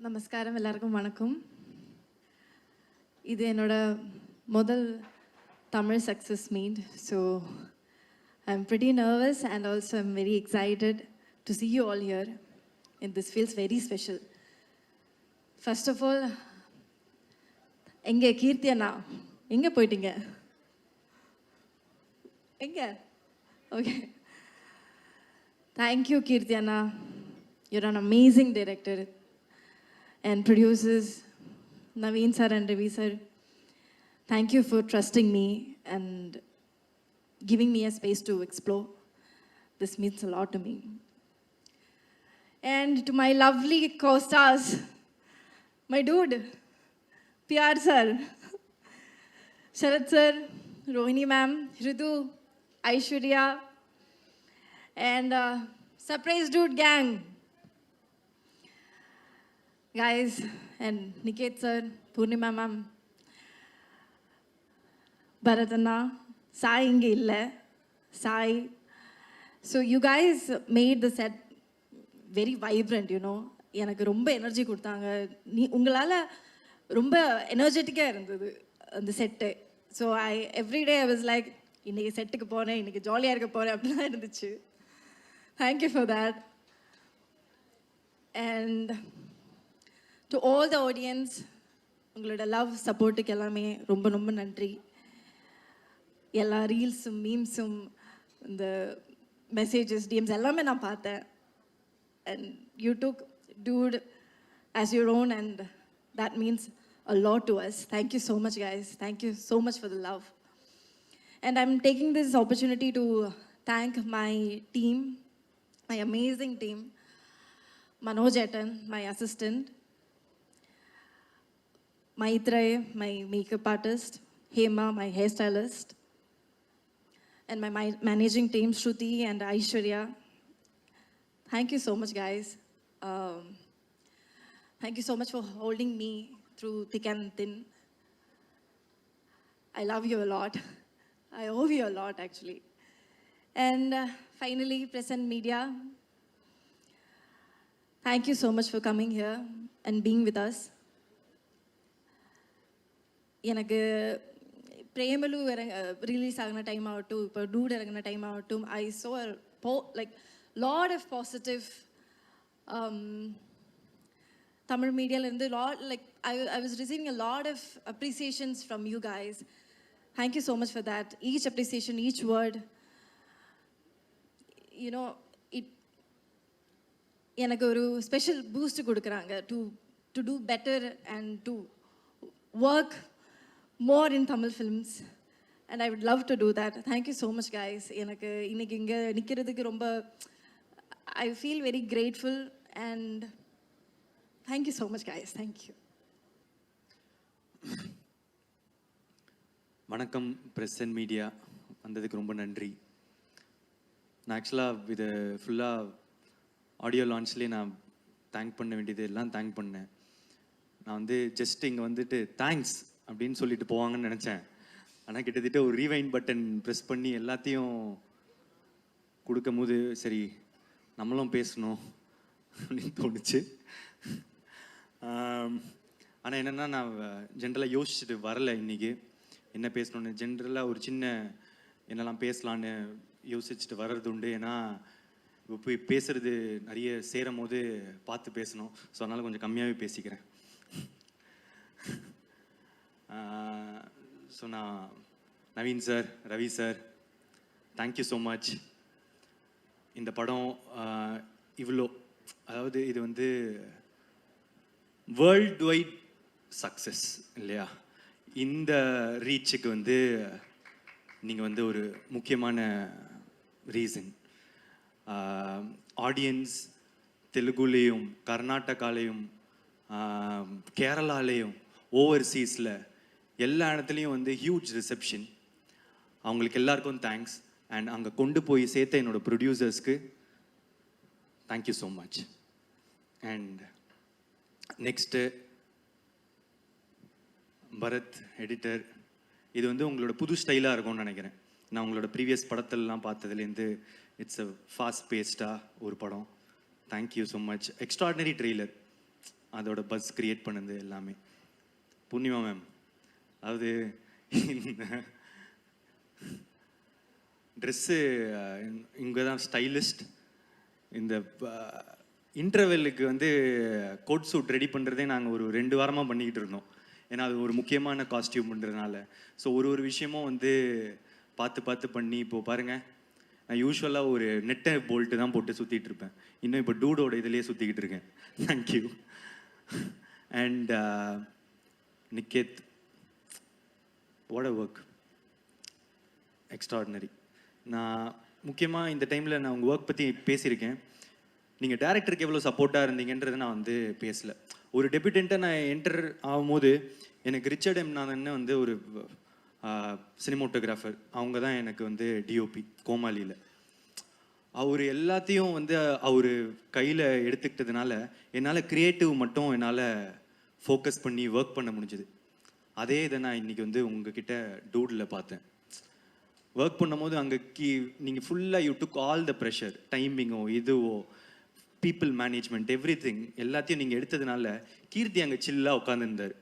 நமஸ்காரம் எல்லாருக்கும் வணக்கம் இது என்னோட முதல் Tamil success meet so I am pretty nervous and also I'm very excited to see you all here in this feels very special first of all எங்கே கீர்த்தி அண்ணா எங்கே போயிட்டீங்க எங்கே okay thank you Keerthi Anna you're an amazing director and producers, Naveen sir and Ravi sir. Thank you for trusting me and giving me a space to explore. This means a lot to me. And to my lovely co-stars, my dude, PR sir, Sharad sir, Rohini ma'am, Ritu, Aishwarya, and uh, surprise dude gang guys and niket sir purnima ma'am. பரதண்ணா சாய் இங்கே இல்லை. Sai so guys guys made the set very you you know எனக்கு ரொம்ப energy கொடுத்தாங்க. நீ உங்களால் ரொம்ப எனர்ஜெட்டிக்காக இருந்தது அந்த set so I everyday I was like இன்றைக்கி செட்டுக்கு போகிறேன் இன்றைக்கி ஜாலியாக இருக்க போகிறேன் அப்படிலாம் இருந்துச்சு. Thank you for that and to all the audience உங்களோட லவ் சப்போர்ட்டுக்கு எல்லாமே ரொம்ப ரொம்ப நன்றி எல்லா ரீல்ஸும் மீம்ஸும் இந்த மெசேஜஸ் டிஎம்ஸ் எல்லாமே நான் பார்த்தேன் and you took dude as your own and that means a lot to us thank you so much guys thank you so much for the love And I'm taking this opportunity to thank my team, my amazing team, Manoj Etan, my assistant, Maitray, my makeup artist, Hema, my hairstylist, and my, my managing team, Shruti and Aishwarya. Thank you so much, guys. Um, thank you so much for holding me through thick and thin. I love you a lot. I owe you a lot, actually. And uh, finally, present media, thank you so much for coming here and being with us. எனக்கு பிரேமலு இறங்க release ஆகின time ஆகட்டும் இப்போ dude இறங்கின time ஆகட்டும் I so போ like lot of positive Tamil மீடியாவிலேருந்து lot like I I was receiving a lot of appreciations from you guys thank you so much for that each appreciation each word you know it எனக்கு ஒரு special boost கொடுக்குறாங்க to to do better and to work more in Tamil films and I would love to do that thank you so much guys எனக்கு இன்னைக்கு இங்கே நிற்கிறதுக்கு ரொம்ப I feel very grateful and thank you so much guys thank you வணக்கம் press and media வந்ததுக்கு ரொம்ப நன்றி. நான் ஆக்சுவலாக இது ஃபுல்லாக ஆடியோ லான்ச்லேயே நான் தேங்க் பண்ண வேண்டியது எல்லாம் தேங்க் பண்ணேன். நான் வந்து ஜஸ்ட் இங்கே வந்துட்டு தேங்க்ஸ் அப்படின்னு சொல்லிட்டு போவாங்கன்னு நினச்சேன். ஆனால் கிட்டத்தட்ட ஒரு ரீவைன் பட்டன் ப்ரெஸ் பண்ணி எல்லாத்தையும் கொடுக்கும் போது சரி நம்மளும் பேசணும் அப்படின்னு தோணுச்சு. ஆனால் என்னென்னா நான் ஜென்ரலாக யோசிச்சுட்டு வரல இன்றைக்கி என்ன பேசணும்னு ஜென்ரலாக ஒரு சின்ன என்னெல்லாம் பேசலான்னு யோசிச்சுட்டு வர்றது உண்டு. ஏன்னா இப்போ போய் பேசுகிறது நிறைய சேரும் போது பார்த்து பேசணும். ஸோ அதனால் கொஞ்சம் கம்மியாகவே பேசிக்கிறேன். ஸோ நான் Naveen sir Ravi sir thank you so much இந்த படம் இவ்வளோ அதாவது இது வந்து வேர்ல்ட் வைட் சக்ஸஸ் இல்லையா? இந்த ரீச்சுக்கு வந்து நீங்கள் வந்து ஒரு முக்கியமான ரீசன் ஆடியன்ஸ் தெலுங்குலேயும் கர்நாடகாலேயும் கேரளாலேயும் ஓவர்சீஸில் எல்லா இடத்துலையும் வந்து ஹியூஜ் ரிசப்ஷன் அவங்களுக்கு எல்லாருக்கும் தேங்க்ஸ் அண்ட் அங்கே கொண்டு போய் சேர்த்த என்னோடய ப்ரொடியூசர்ஸ்க்கு thank you so much and next Bharath editor இது வந்து உங்களோட புது ஸ்டைலாக இருக்கும்னு நினைக்கிறேன். நான் உங்களோட ப்ரீவியஸ் படத்திலலாம் பார்த்ததுலேருந்து இட்ஸ் அ ஃபாஸ்ட் பேஸ்டாக ஒரு படம். Thank you so much extraordinary trailer அதோட பஸ் கிரியேட் பண்ணது எல்லாமே. பூர்ணிமா மேம் அதாவது இந்த ட்ரெஸ்ஸு இங்கே தான் ஸ்டைலிஸ்ட் இந்த இன்டர்வெல்லுக்கு வந்து கோட் சூட் ரெடி பண்ணுறதே நாங்கள் ஒரு ரெண்டு வாரமாக பண்ணிக்கிட்டு இருந்தோம். ஏன்னா அது ஒரு முக்கியமான காஸ்டியூம்ன்றதுனால ஸோ ஒரு ஒரு விஷயமும் வந்து பார்த்து பார்த்து பண்ணி இப்போ பாருங்கள் நான் யூஸ்வலாக ஒரு நெட்டை போல்ட்டு தான் போட்டு சுற்றிட்டு இருப்பேன். இன்னும் இப்போ டூடோட இதுலேயே சுற்றிக்கிட்டு இருக்கேன். Thank you and Niket what a work extraordinary நான் முக்கியமாக இந்த டைமில் நான் உங்கள் ஒர்க் பற்றி பேசியிருக்கேன். நீங்கள் டேரக்டருக்கு எவ்வளோ சப்போர்ட்டாக இருந்தீங்கன்றதை நான் வந்து பேசலை. ஒரு டெபியூட்டண்ட்டாக நான் என்டர் ஆகும்போது எனக்கு ரிச்சர்ட் எம் நாதன் வந்து ஒரு சினிமோட்டோகிராஃபர் அவங்க தான் எனக்கு வந்து டிஓபி கோமாளியில். அவர் எல்லாத்தையும் வந்து அவர் கையில் எடுத்துக்கிட்டதுனால என்னால் க்ரியேட்டிவ் மட்டும் என்னால் ஃபோக்கஸ் பண்ணி ஒர்க் பண்ண முடிஞ்சுது. அதே இதை நான் இன்றைக்கி வந்து உங்ககிட்ட டூடில் பார்த்தேன். ஒர்க் பண்ணும்போது அங்கே கீ நீங்கள் ஃபுல்லாக you took all the pressure டைமிங்கோ இதுவோ பீப்புள் மேனேஜ்மெண்ட் எவ்ரி திங் எல்லாத்தையும் நீங்கள் எடுத்ததுனால கீர்த்தி அங்கே சில்லாக உட்காந்துருந்தார்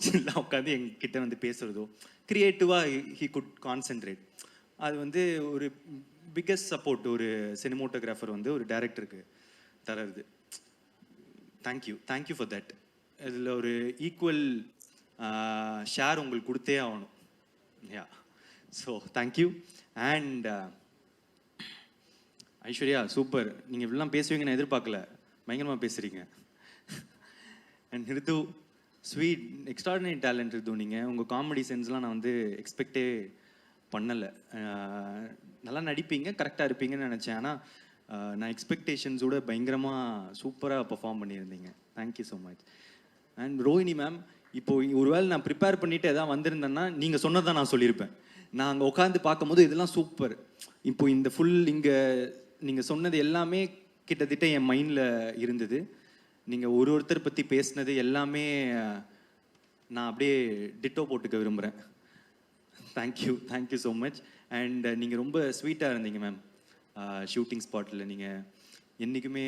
சில்லாக உட்காந்து எங்ககிட்ட வந்து பேசுகிறதோ க்ரியேட்டிவாக ஹி குட் கான்சென்ட்ரேட் அது வந்து ஒரு பிக்கஸ்ட் சப்போர்ட் ஒரு சினிமோட்டோகிராஃபர் வந்து ஒரு டேரக்டருக்கு தரது தேங்க்யூ தேங்க்யூ ஃபார் தட் இதில் ஒரு ஈக்குவல் ஷேர் உங்களுக்கு கொடுத்தே ஆகணும். Yeah so thank you and Aishwarya super நீங்கள் இப்படிலாம் பேசுவீங்க நான் எதிர்பார்க்கல. பயங்கரமாக பேசுகிறீங்க and Ritu sweet extraordinary talent Ritu நீங்கள் உங்கள் காமெடி சென்ஸ்லாம் நான் வந்து எக்ஸ்பெக்டே பண்ணலை. நல்லா நடிப்பீங்க கரெக்டாக இருப்பீங்கன்னு நினச்சேன். ஆனால் நான் எக்ஸ்பெக்டேஷன்ஸோட பயங்கரமாக சூப்பராக பர்ஃபார்ம் பண்ணியிருந்தீங்க. Thank you so much and Rohini ma'am இப்போ ஒருவேளை நான் ப்ரிப்பேர் பண்ணிட்டு எதாவது வந்திருந்தேன்னா நீங்கள் சொன்னதை நான் சொல்லியிருப்பேன். நான் அங்கே உட்காந்து பார்க்கும்போது இதெல்லாம் சூப்பர் இப்போ இந்த ஃபுல் இங்கே நீங்கள் சொன்னது எல்லாமே கிட்டத்தட்ட என் மைண்டில் இருந்தது. நீங்கள் ஒரு ஒருத்தர் பற்றி பேசினது எல்லாமே நான் அப்படியே டிட்டோ போட்டுக்க விரும்புகிறேன் thank you thank you so much and நீங்கள் ரொம்ப ஸ்வீட்டாக இருந்தீங்க மேம் ஷூட்டிங் ஸ்பாட்டில் நீங்கள் என்றைக்குமே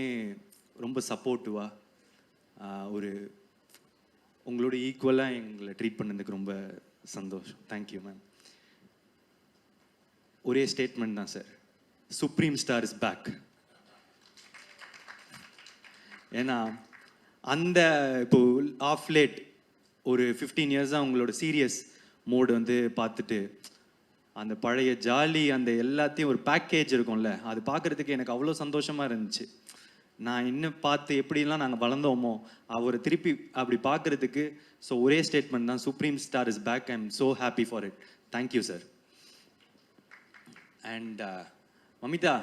ரொம்ப சப்போர்ட்டிவாக ஒரு உங்களோட ஈக்குவலாக எங்களை ட்ரீட் பண்ணதுக்கு ரொம்ப சந்தோஷம். தேங்க்யூ மேம் ஒரே ஸ்டேட்மெண்ட் தான் sir supreme star is back ஏன்னா அந்த இப்போ ஆஃப் லேட் ஒரு ஃபிஃப்டீன் இயர்ஸாக உங்களோட சீரியஸ் மோடு வந்து பார்த்துட்டு அந்த பழைய ஜாலி அந்த எல்லாத்தையும் ஒரு பேக்கேஜ் இருக்கும்ல அது பார்க்குறதுக்கு எனக்கு அவ்வளோ சந்தோஷமாக இருந்துச்சு. நான் இன்னும் பார்த்து எப்படிலாம் நாங்கள் வளர்ந்தோமோ அவரை திருப்பி அப்படி பார்க்குறதுக்கு ஸோ ஒரே ஸ்டேட்மெண்ட் தான் supreme star is back I am so happy for it thank you sir and Mamitha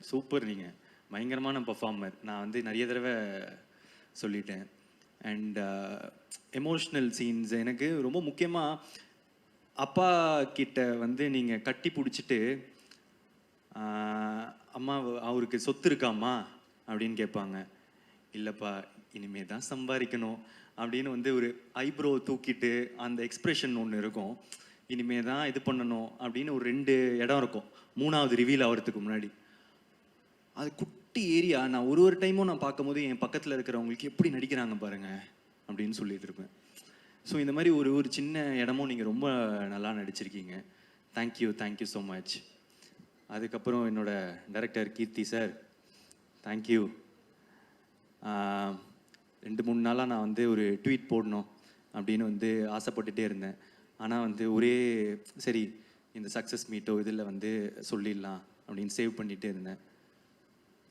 super நீங்கள் பயங்கரமான பர்ஃபார்மர் நான் வந்து நிறைய தடவை சொல்லிட்டேன். அண்ட் எமோஷ்னல் சீன்ஸ் எனக்கு ரொம்ப முக்கியமாக அப்பா கிட்ட வந்து நீங்கள் கட்டி பிடிச்சிட்டு அம்மா அவருக்கு சொத்து இருக்காம்மா? அப்படின்னு கேட்பாங்க. இல்லைப்பா இனிமே தான் சம்பாதிக்கணும். அப்படின்னு வந்து ஒரு ஐப்ரோ தூக்கிட்டு அந்த எக்ஸ்ப்ரெஷன் ஒன்று இருக்கும். இனிமே தான் இது பண்ணணும் அப்படின்னு ஒரு ரெண்டு இடம் இருக்கும். மூணாவது ரிவீல் ஆகிறதுக்கு முன்னாடி. அது குட்டி ஏரியா நான் ஒரு ஒரு டைமும் நான் பார்க்கும்போது என் பக்கத்தில் இருக்கிறவங்களுக்கு எப்படி நடிக்கிறாங்க பாருங்க அப்படின்னு சொல்லிட்டு இருப்பேன். ஸோ இந்த மாதிரி ஒரு ஒரு சின்ன இடமும் நீங்கள் ரொம்ப நல்லா நடிச்சிருக்கீங்க. Thank you thank you so much அதுக்கப்புறம் என்னோட டைரக்டர் கீர்த்தி சார் தேங்க்யூ ரெண்டு மூணு நாளாக நான் வந்து ஒரு ட்வீட் போடணும் அப்படின்னு வந்து ஆசைப்பட்டுட்டே இருந்தேன். ஆனால் வந்து ஒரே சரி இந்த சக்ஸஸ் மீட்டோ இதில் வந்து சொல்லிடலாம் அப்படின்னு சேவ் பண்ணிகிட்டே இருந்தேன்.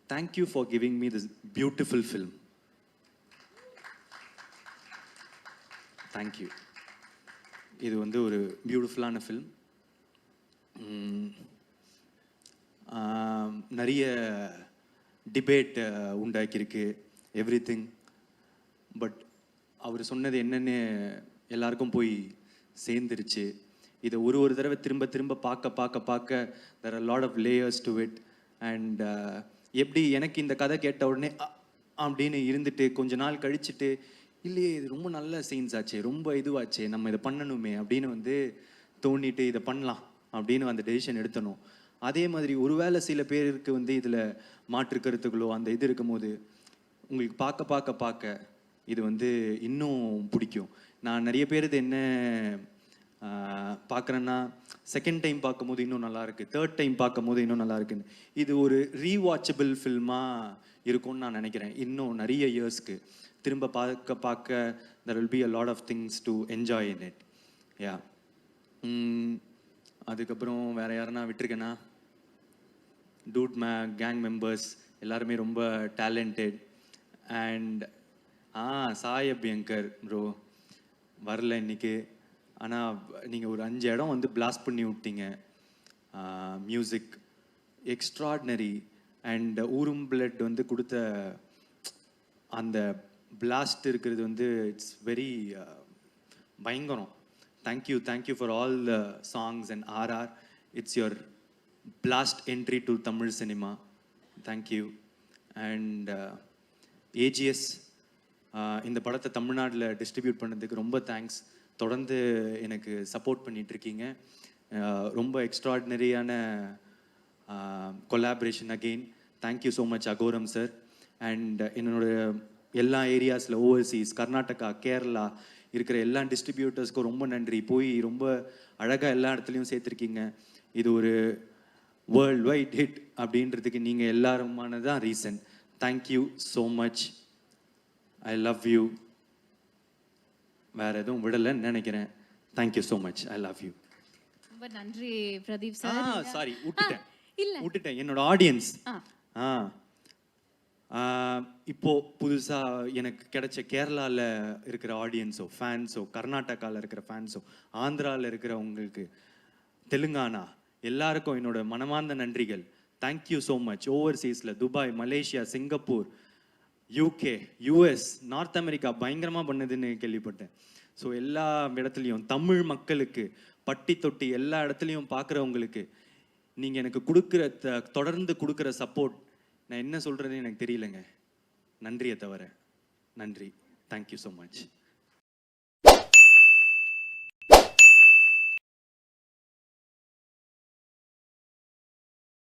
Thank you for giving me this beautiful film thank you இது வந்து ஒரு பியூட்டிஃபுல்லான ஃபில்ம் நிறைய டிபேட் உண்டாக்கியிருக்கு எவ்ரி திங் பட் அவர் சொன்னது என்னென்னு எல்லாருக்கும் போய் சேர்ந்துருச்சு. இதை ஒரு ஒரு தடவை திரும்ப திரும்ப பார்க்க பார்க்க பார்க்க there are lot of layers to it and எப்படி எனக்கு இந்த கதை கேட்ட உடனே அப்படின்னு இருந்துட்டு கொஞ்ச நாள் கழிச்சிட்டு இல்லையே இது ரொம்ப நல்ல சீன்ஸ் ஆச்சு ரொம்ப இதுவாச்சு நம்ம இதை பண்ணணுமே அப்படின்னு வந்து தோண்டிட்டு இதை பண்ணலாம் அப்படின்னு அந்த டெசிஷன் எடுத்தணும். அதே மாதிரி ஒருவேளை சில பேருக்கு வந்து இதில் மாற்று கருத்துக்களோ அந்த இது இருக்கும்போது உங்களுக்கு பார்க்க பார்க்க பார்க்க இது வந்து இன்னும் பிடிக்கும். நான் நிறைய பேர் இது என்ன பார்க்குறேன்னா செகண்ட் டைம் பார்க்கும்போது இன்னும் நல்லா இருக்குது தேர்ட் டைம் பார்க்கும்போது இன்னும் நல்லா இருக்குன்னு. இது ஒரு ரீவாச்சபிள் ஃபில்மாக இருக்கும்னு நான் நினைக்கிறேன். இன்னும் நிறைய இயர்ஸ்க்கு திரும்ப பார்க்க பார்க்க there will be a lot of things to enjoy in it yeah அதுக்கப்புறம் வேற யாருன்னா விட்டுருக்கேன்னா டூட் மே கேங் மெம்பர்ஸ் எல்லாருமே ரொம்ப talented and ah Sai Abhyankar bro வரல இன்னைக்கு. ஆனால் நீங்கள் ஒரு அஞ்சு இடம் வந்து பிளாஸ்ட் பண்ணி விட்டீங்க. மியூசிக் எக்ஸ்ட்ராடினரி அண்ட் ஊரும் பிளட் வந்து கொடுத்த அந்த பிளாஸ்ட் இருக்கிறது வந்து இட்ஸ் வெரி பயங்கரம். Thank you thank you for all and songs It's RR it's entry blast entry to Tamil cinema And uh, AGS இந்த படத்தை தமிழ்நாட்டில் டிஸ்ட்ரிபியூட் பண்ணதுக்கு ரொம்ப தேங்க்ஸ் தொடர்ந்து எனக்கு சப்போர்ட் பண்ணிகிட்ருக்கீங்க ரொம்ப எக்ஸ்ட்ராடினரியான collaboration again thank you so much Aghoram sir and என்னோட எல்லா ஏரியாஸில் ஓவர்சீஸ் கர்நாடகா கேரளா இருக்கிற எல்லா டிஸ்ட்ரிபியூட்டர்ஸ்க்கும் ரொம்ப நன்றி. போய் ரொம்ப அழகாக எல்லா இடத்துலையும் சேர்த்துருக்கீங்க. இது ஒரு வேர்ல்ட் வைட் ஹிட் அப்படின்றதுக்கு நீங்கள் எல்லாருமான தான் reason thank you so much I love you வேற எதுவும் விடலைன்னு நினைக்கிறேன். Thank you so much I love you ரொம்ப நன்றி பிரதீப் சார். சாரி விட்டுட்டேன். இல்ல. விட்டுட்டேன். என்னோட ஆடியன்ஸ் ஆ. இப்போ புதுசாக எனக்கு கிடைச்ச கேரளாவில் இருக்கிற ஆடியன்ஸோ ஃபேன்ஸோ கர்நாடகாவில் இருக்கிற ஃபேன்ஸோ ஆந்திராவில் இருக்கிறவங்களுக்கு தெலுங்கானா எல்லாருக்கும் என்னோட மனமார்ந்த நன்றிகள். Thank you so much ஓவர்சீஸில் Dubai Malaysia Singapore UK US north America பயங்கரமாக பண்ணுதுன்னு கேள்விப்பட்டேன். ஸோ எல்லா இடத்துலையும் தமிழ் மக்களுக்கு பட்டி தொட்டி எல்லா இடத்துலையும் பார்க்குறவங்களுக்கு நீங்கள் எனக்கு கொடுக்குற த- தொடர்ந்து கொடுக்குற சப்போர்ட் நான் என்ன சொல்கிறதுன்னு எனக்கு தெரியலங்க. நன்றியை தவிர. நன்றி. Thank you so much